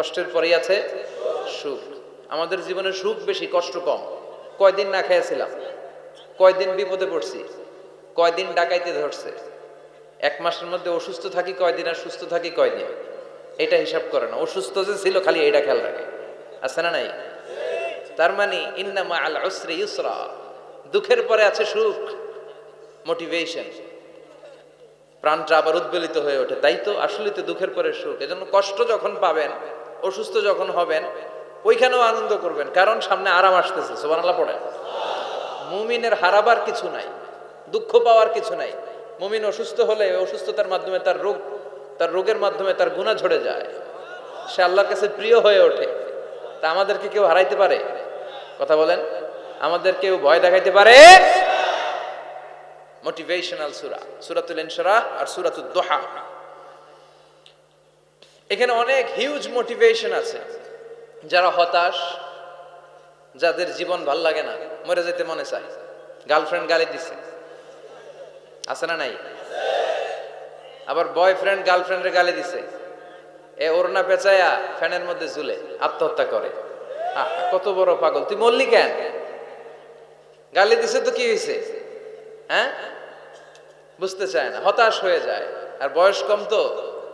কষ্টের পরেই আছে সুখ। আমাদের জীবনে সুখ বেশি, কষ্ট কম। কয়দিন না খেয়েছিলাম কয়দিন বিপদে পড়ছি, কয়দিন ডাকাইতে ধরছে। এক মাসের মধ্যে অসুস্থ থাকি কয়দিন আর সুস্থ থাকি কয়দিন? এটা হিসাব করে না। অসুস্থ যে ছিল খালি এটা খেয়াল রাখে। আছে না নাই? তার মানে ইন্নামা আল উসরি ইউসরা। দুঃখের পরে আছে সুখ, মোটিভেশন। প্রাণটা আবার উদ্বেলিত হয়ে ওঠে। তাই তো আসলে তো দুঃখের পরে সুখ। এজন্য কষ্ট যখন পাবেন অসুস্থ যখন হবেন, ওইখানেও আনন্দ করবেন, কারণ সামনে আরাম আসতেছে সোবানাল্লাহ পড়ে মুমিনের হারাবার কিছু নাই, দুঃখ পাওয়ার কিছু নাই। মুমিন অসুস্থ হলে অসুস্থতার মাধ্যমে তার রোগ, তার রোগের মাধ্যমে তার গুণা ঝরে যায়। সে আল্লাহর কাছে প্রিয় হয়ে ওঠে। তা আমাদেরকে কেউ হারাইতে পারে? কথা বলেন। আমাদের কেউ ভয় দেখাইতে পারে? মোটিভেশনাল সুরা, সুরাতুল ইনশরাহ আর সুরাতুল দোহা। এখানে অনেক হিউজ মোটিভেশন আছে। যারা হতাশ, যাদের জীবন ভালো লাগে না, মরে যেতে মনে চায়। গার্লফ্রেন্ড গালি দিছে। আছে না নাই? আবার বয়ফ্রেন্ড গার্লফ্রেন্ডের গালি দিছে। এ ওরনা পেঁচায়া ফ্যানের মধ্যে ঝুলে আত্মহত্যা করে। কত বড় পাগল। তুই মরলি কেন? গালি দিছে তো কি হয়েছে হ্যাঁ? বুঝতে চায় না, হতাশ হয়ে যায়। আর বয়স কম তো।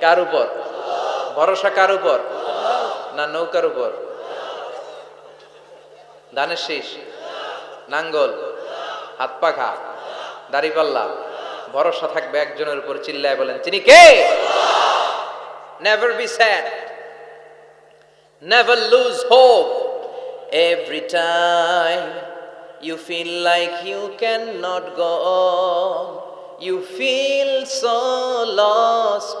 কার উপর? ভরসা কার উপর? না নৌকার উপর? ধানের শীষ? নাঙ্গল? হাত পাখা দাড়িপাল্লা ভরসা থাকবে একজনের উপর, চিল্লায় বলেন তিনি কে? Never be sad never lose hope every time you feel like you cannot go on you feel so lost.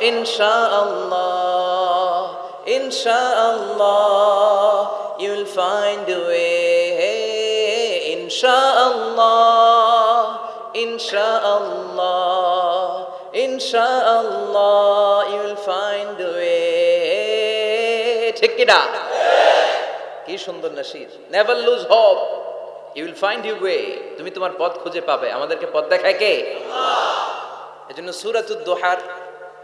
Pardon? Inshallah, inshallah, you'll find a way. Inshallah, inshallah, inshallah, you'll find a way. ঠিক কিনা কি সুন্দর Nasir never lose hope you will find you way তুমি তোমার পথ খুঁজে পাবে আমাদেরকে পথ দেখায় কে এজন্য সুরাতুদ দোহার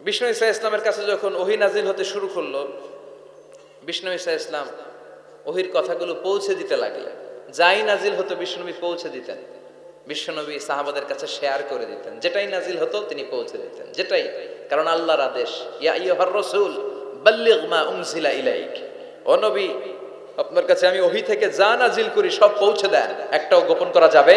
বিষ্ণু ইসা ইসলামের কাছে যখন ওহি নাজিল হতে শুরু করল, বিষ্ণু ইসা ইসলাম ওহির কথাগুলো পৌঁছে দিতে লাগলেন। যাই নাজিল হতো বিষ্ণুনবী পৌঁছে দিতেন। বিশ্বনবী সাহাবাদের কাছে শেয়ার করে দিতেন। যেটাই নাজিল হতো, তিনি পৌঁছে দিতেন। যেটাই, কারণ আল্লাহর আদেশ, ইয়া ইলাইক। আপনার কাছে আমি ওহি থেকে যা নাজিল করি সব পৌঁছে দেন। একটাও গোপন করা যাবে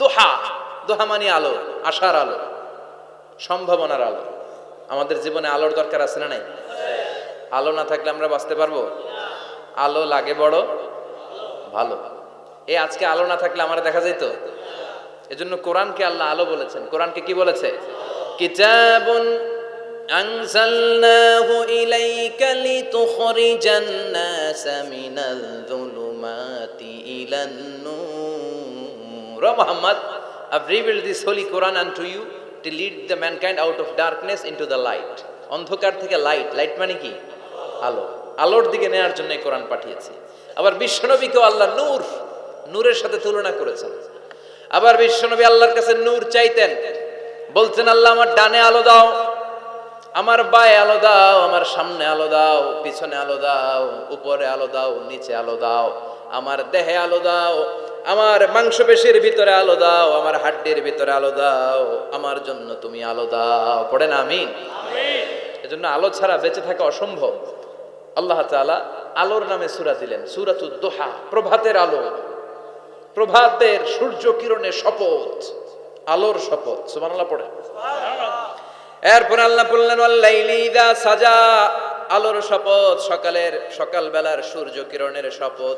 দোহা দোহা মানে আলো আশার আলো সম্ভাবনার আলো আমাদের জীবনে আলোর দরকার আছে না নাই আলো না থাকলে আমরা বাঁচতে পারবো আলো লাগে বড় ভালো এই আজকে আলো না থাকলে আমার দেখা যেত এজন্য কোরআনকে আল্লাহ আলো বলেছেন কোরআনকে কি বলেছে কিতাবুন أنزلناه إليك لتخرج الناس من الظلمات إلى النور Oh Muhammad, I've revealed this holy Quran unto you to lead the mankind out of darkness into the light. অন্ধকার থেকে লাইট লাইট মানে কি আলো আলোর দিকে নেয়ার জন্য কোরআন পাঠিয়েছি আবার বিশ্বনবীকেও আল্লাহ নূর নূরের সাথে তুলনা করেছেন। আবার বিশ্বনবী আল্লাহর কাছে নূর চাইতেন। বলছেন আল্লাহ আমার ডানে আলো দাও আমার বায়ে আলো দাও আমার সামনে আলো দাও পিছনে আলো দাও উপরে আলো দাও নিচে আলো দাও। আমার দেহে আলো দাও, আমার মাংসপেশির ভিতরে আলো দাও, আমার হাড্ডির ভিতরে আলো দাও, আমার জন্য তুমি আলো দাও। পড়ে না আমি এজন্য আলো ছাড়া বেঁচে থাকা অসম্ভব। আল্লাহ তাআলা আলোর নামে সূরা দিলেন, সূরাতুদ দোহা, প্রভাতের আলো। প্রভাতের সূর্য কিরণের শপথ, আলোর শপথ। সুবহানাল্লাহ, পড়ে। এরপর আল্লাহ বললেন ইদা সাজা। আলোর শপথ, সকালের, সকালবেলার সূর্য কিরণের শপথ।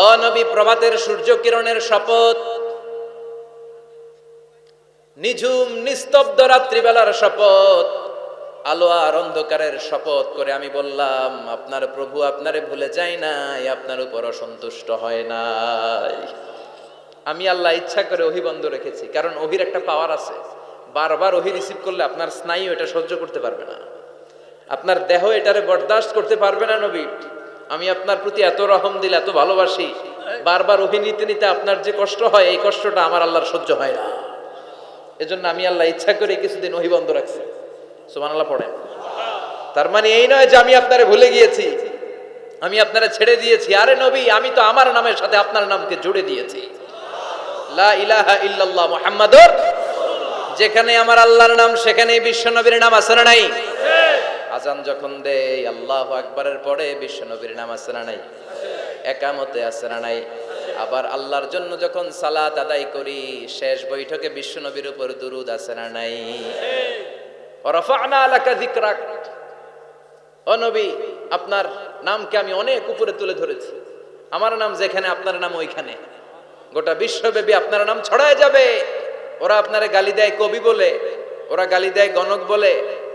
ও নবী প্রভাতের সূর্য কিরণের শপথ। নিঝুম, নিস্তব্ধ রাত্রিবেলার শপথ। আলো আর অন্ধকারের শপথ করে আমি বললাম, আপনার প্রভু আপনারে ভুলে যায় নাই, আপনার উপর অসন্তুষ্ট হয় নাই। আমি আল্লাহ ইচ্ছা করে ওহি বন্ধ রেখেছি, কারণ ওহির একটা পাওয়ার আছে। বারবার ওহি রিসিভ করলে আপনার স্নায়ু এটা সহ্য করতে পারবে না। আপনার দেহ এটারে বরদাস্ত করতে পারবে না নবী। আমি আপনার প্রতি এত রহম দিল, এত ভালোবাসি, বারবার ওহি নিতে আপনার যে কষ্ট হয়, এই কষ্টটা আমার আল্লাহর সহ্য হয় না। এজন্য আমি আল্লাহ ইচ্ছা করে কিছুদিন ওহি বন্ধ রাখছি। সুমান আল্লাহ পড়ে তার মানে এই নয় যে আমি আপনারে ভুলে গিয়েছি। আমি আপনারা ছেড়ে দিয়েছি। আরে নবী, আমি তো আমার নামের সাথে আপনার নামকে জুড়ে দিয়েছি। লা ইলাহা ইল্লাল্লাহ মুহাম্মাদুর যেখানে আমার আল্লাহর নাম, সেখানেই বিশ্ব নবীর নাম আছে না নাই? আজান যখন দেই আল্লাহ আকবরের পরে বিশ্ব নবীর নাম আছে না নাই? একামতে আছে না নাই? আবার আল্লাহর জন্য যখন সালাত আদায় করি, শেষ বৈঠকে বিশ্ব নবীর উপর দুরুদ আছে না নাই? রফানা আলাকা যিকরাক। ও নবী, আপনার নামকে আমি অনেক উপরে তুলে ধরেছি। আমার নাম যেখানে, আপনার নাম ওইখানে। গোটা বিশ্বব্যাপী আপনার নাম ছড়ায় যাবে। ওরা আপনারে গালি দেয় কবি বলে, ওরা গালি দেয় গণক বলে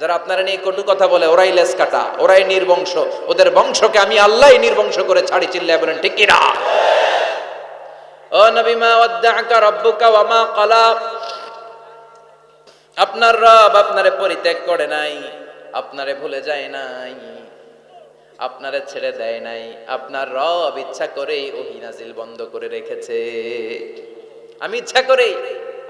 যারা আপনারা নিয়ে কটু কথা বলে, ওরাই লেস কাটা, ওরাই নির্বংশ। ওদের বংশকে আমি আল্লাহ নির্বংশ করে ছাড়ি, চিল্লায় বলেন, ঠিক কিনা? ও নবী, মা ওয়াদ্দাআকা রাব্বুকা ওয়া মা ক্বালা আপনার রব আপনারে পরিত্যাগ করে নাই, আপনারে ভুলে যায় নাই, আপনারে ছেড়ে দেয় নাই, আপনার রব ইচ্ছা করেই ওহি নাজিল বন্ধ করে রেখেছে। আমি ইচ্ছা করেই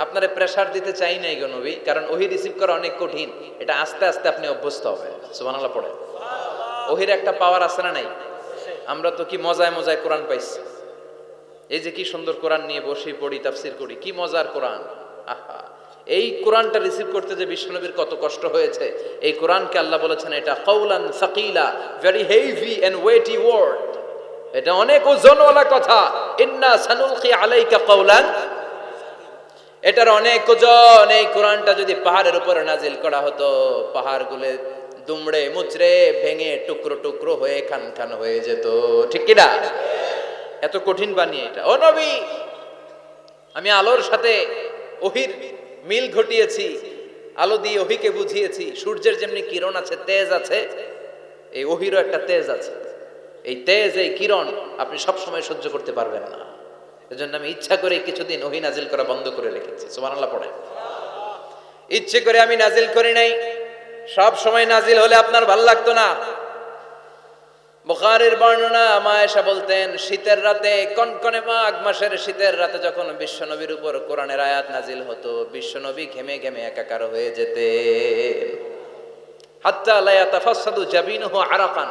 আপনারে প্রেসার দিতে চাই নাই গো নবী, কারণ ওহি রিসিভ করা অনেক কঠিন। এটা আস্তে আস্তে আপনি অভ্যস্ত হবে। সুবহানাল্লাহ পড়ে ওহির একটা পাওয়ার আছে না নাই? আমরা তো কি মজায় মজায় কোরআন পাইছি। এই যে কি সুন্দর কোরআন নিয়ে বসে পড়ি, তাফসির করি, কি মজার কোরআন। আহা। এই কোরআনটা রিসিভ করতে যে বিষ্ণুনবীর কত কষ্ট হয়েছে, এই কোরআনকে আল্লাহ বলেছেন এটা কৌলান সাকিলা very heavy and weighty word এটা অনেক ওজনওয়ালা কথা। ইন্না সানুলকি আলাইকা কৌলান এটার অনেক ওজন। এই কোরআনটা যদি পাহাড়ের উপরে নাজিল করা হতো পাহাড় পাহাড়গুলো দুমড়ে মুচড়ে ভেঙে টুকরো টুকরো হয়ে খান খান হয়ে যেত। ঠিক কিনা এত কঠিন বানিয়ে এটা। ও নবী, আমি আলোর সাথে ওহির মিল ঘটিয়েছি, আলো দিয়ে ওহিকে বুঝিয়েছি। সূর্যের যেমনি কিরণ আছে, তেজ আছে, এই ওহিরও একটা তেজ আছে। এই তেজ, এই কিরণ আপনি সব সময় সহ্য করতে পারবেন না। এজন্য আমি ইচ্ছা করে কিছুদিন ওহি নাজিল করা বন্ধ করে রেখেছি। সুবহানাল্লাহ পড়ে ইচ্ছে করে আমি নাজিল করি নাই। সব সময় নাজিল হলে আপনার ভালো লাগতো না। বুখারীর বর্ণনা মায়েশা বলতেন, শীতের রাতে, কনকনে মাঘ মাসের শীতের রাতে যখন বিশ্বনবীর উপর কোরআনের আয়াত নাজিল হতো, বিশ্বনবী ঘেমে ঘেমে একাকার হয়ে যেতে হাত্তা লায়া তাফাসাদু জাবিনহু আরাকান।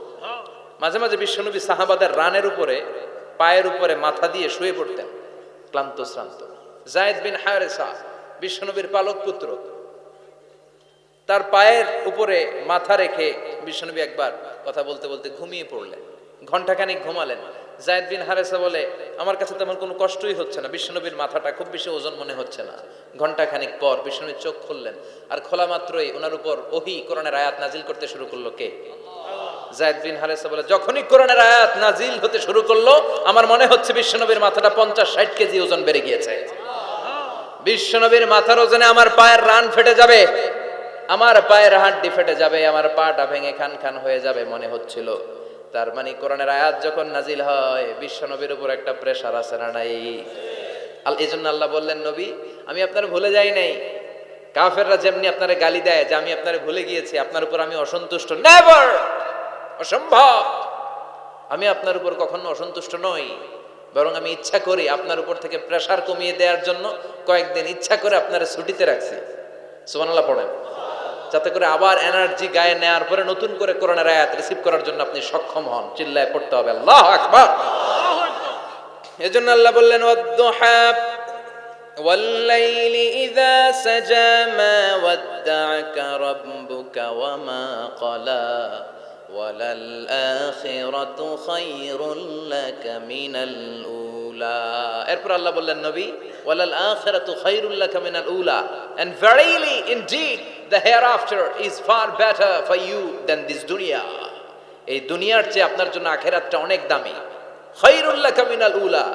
মাঝে মাঝে বিশ্বনবী সাহাবাদের রানের উপরে, পায়ের উপরে মাথা দিয়ে শুয়ে পড়তেন। ক্লান্ত, শ্রান্ত। জায়দ বিন হায়রেসা বিশ্বনবীর পালক পুত্র। তার পায়ের উপরে মাথা রেখে বিশ্বনবী একবার কথা বলতে বলতে ঘুমিয়ে পড়লেন। ঘন্টাখানিক ঘুমালেন। জায়দ বিন হারেসা বলে, আমার কাছে তেমন কোনো কষ্টই হচ্ছে না। বিশ্বনবীর মাথাটা খুব বেশি ওজন মনে হচ্ছে না। ঘণ্টা খানিক পর বিশ্বনবীর চোখ খুললেন। আর খোলা মাত্রই ওনার উপর ওহি কোরআনের আয়াত নাজিল করতে শুরু করল কে? জায়দ বিন বলে, যখনই কোরআনের আয়াত নাজিল হতে শুরু করল, আমার মনে হচ্ছে বিশ্বনবীর মাথাটা পঞ্চাশ ষাট কেজি ওজন বেড়ে গিয়েছে। বিশ্বনবীর মাথার ওজনে আমার পায়ের রান ফেটে যাবে, আমার পায়ের হাড্ডি ফেটে যাবে, আমার পাটা ভেঙে খান খান হয়ে যাবে মনে হচ্ছিল। তার মানে কোরআনের আয়াত যখন নাজিল হয়, বিশ্বনবীর উপর একটা প্রেশার আছে না নাই? আল, এই জন্য আল্লাহ বললেন, নবী, আমি আপনার ভুলে যাই নাই। কাফেররা যেমনি আপনারে গালি দেয়, যে আমি আপনারে ভুলে গিয়েছি, আপনার উপর আমি অসন্তুষ্ট। নেভার অসম্ভব আমি আপনার উপর কখনো অসন্তুষ্ট নই বরং আমি ইচ্ছা করি আপনার উপর থেকে প্রেসার কমিয়ে দেওয়ার জন্য কয়েকদিন ইচ্ছা করে আপনারা ছুটিতে রাখছি সুবহানাল্লাহ পড়েন যাতে করে আবার এনার্জি গায়ে নেওয়ার পরে নতুন করে করোনার আয়াত রিসিভ করার জন্য আপনি সক্ষম হন চিল্লায় পড়তে হবে আল্লাহ আকবার এজন্য আল্লাহ বললেন ওয়াদ্দুহা والليل إذا سجى ما ودعك ربك وما قلى এরপর আল্লাহ বললেন, নবী ওয়ালাল আখিরাতু খায়রুল্লাকা মিনাল উলা and verily indeed the hereafter is far better for you than this দুনিয়া এই দুনিয়ার চেয়ে আপনার জন্য আখেরাতটা অনেক দামি। খৈরুল্লাহ কামিনাল উলা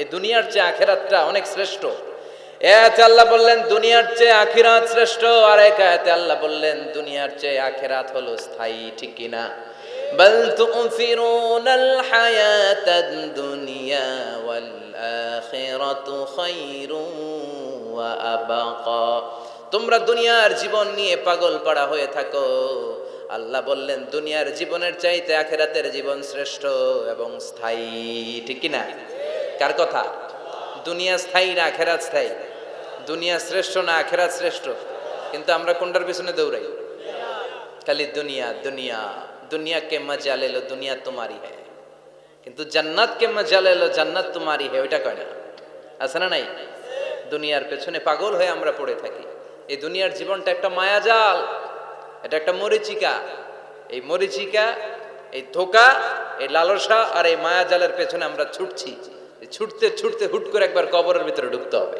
এই দুনিয়ার চেয়ে আখেরাতটা অনেক শ্রেষ্ঠ। এতে আল্লাহ বললেন, দুনিয়ার চেয়ে আখিরাত শ্রেষ্ঠ আর এক আয়াতে আল্লাহ বললেন, দুনিয়ার চেয়ে আখিরাত হলো স্থায়ী, ঠিক কিনা বল তুফিরুনাল হায়াতাদ দুনিয়া ওয়াল আখিরাতু খায়রুন ওয়া আবাকা। তোমরা দুনিয়ার জীবন নিয়ে পাগল পাড়া হয়ে থাকো। আল্লাহ বললেন, দুনিয়ার জীবনের চাইতে আখেরাতের জীবন শ্রেষ্ঠ এবং স্থায়ী, ঠিক কিনা কার কথা? দুনিয়া স্থায়ী না আখেরাত স্থায়ী? দুনিয়া শ্রেষ্ঠ না আখেরাত শ্রেষ্ঠ কিন্তু আমরা কোনটার পিছনে দৌড়াই খালি দুনিয়া দুনিয়া দুনিয়া কে মজা ले लो দুনিয়া তোমারই है কিন্তু জান্নাত কে মজা ले लो জান্নাত তোমারই है ওইটা কয় না আছে না নাই দুনিয়ার পেছনে পাগল হয়ে আমরা পড়ে থাকি এই দুনিয়ার জীবনটা একটা মায়াজাল এটা একটা মরিচিকা এই মরিচিকা এই ধোকা এই লালসা আর এই মায়াজালের পেছনে আমরা ছুটছি এই ছুটতে ছুটতে হুট করে একবার কবরের ভিতরে ঢুকতে হবে